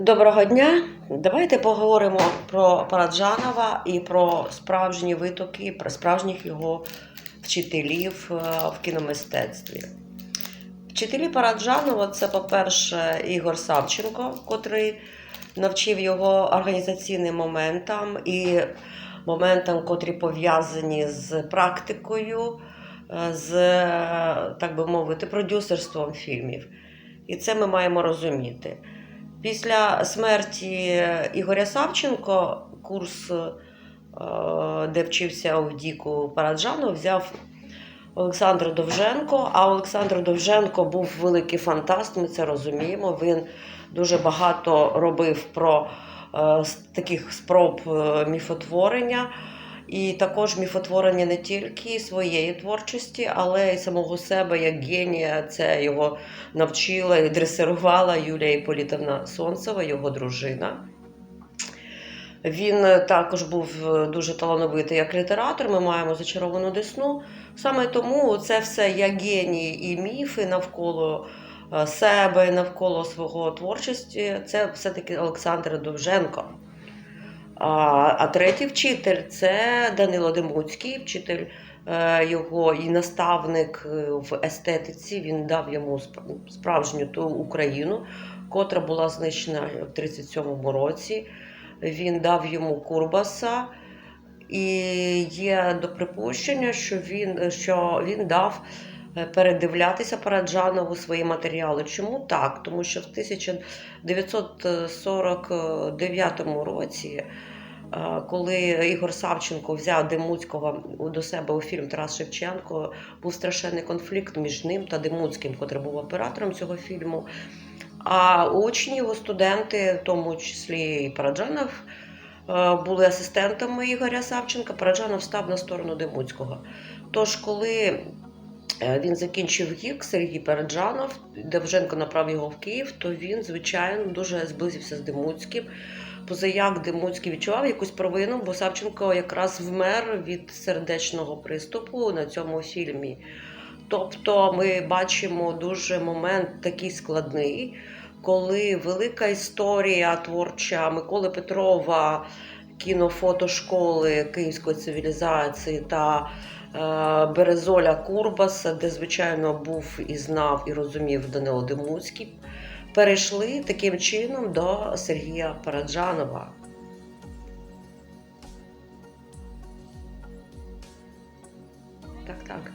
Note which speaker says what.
Speaker 1: Доброго дня. Давайте поговоримо про Параджанова і про справжні витоки, про справжніх його вчителів е, в кіномистецтві. Вчителі Параджанова це, по-перше, Ігор Савченко, котрий навчив його організаційним моментам і моментам, котрі пов'язані з практикою, е, з, е, так би мовити, продюсерством фільмів. І це ми маємо розуміти. Після смерті Ігоря Савченко курс, е, де вчився у Діку Параджанов, взяв Олександр Довженко. А Олександр Довженко був великий фантаст, ми це розуміємо. Він дуже багато робив про е, таких спроб е, міфотворення. І також міфотворення не тільки своєї творчості, але й самого себе як генія. Це його навчила і дресирувала Юлія Іполітовна Сонцева, його дружина. Він також був дуже талановитий як літератор. Ми маємо зачаровану десну. Саме тому це все як генії і міфи навколо е, себе, навколо свого творчості. Це все-таки Олександр Довженко. А, а третій вчитель це Данило Демуцький, вчитель е, його і наставник е, в естетиці. Він дав йому справжню ту Україну, котра була знищена в 37-му році. Він дав йому Курбаса. І є до припущення, що він, що він дав е, передивлятися Параджанову свої матеріали. Чому так? Тому що в 1949 році, е, коли Ігор Савченко взяв Демуцького до себе у фільм Тарас Шевченко, був страшенний конфлікт між ним та Демуцьким, котрий був оператором цього фільму. А учні його студенти, в тому числі і Параджанов, е, були асистентами Ігоря Савченка. Параджанов став на сторону Демуцького. Тож, коли е, він закінчив ГІК, Сергій Параджанов, Довженко направив його в Київ, то він, звичайно, дуже зблизився з Демуцьким. Позаяк Демуцький відчував якусь провину, бо Савченко якраз вмер від сердечного приступу на цьому фільмі. Тобто ми бачимо дуже момент такий складний, коли велика історія творча Миколи Петрова, кінофотошколи Київської цивілізації та е, Березоля Курбаса, де, звичайно, був і знав, і розумів Данило Демуцький, перейшли таким чином до Сергія Параджанова. Так, так.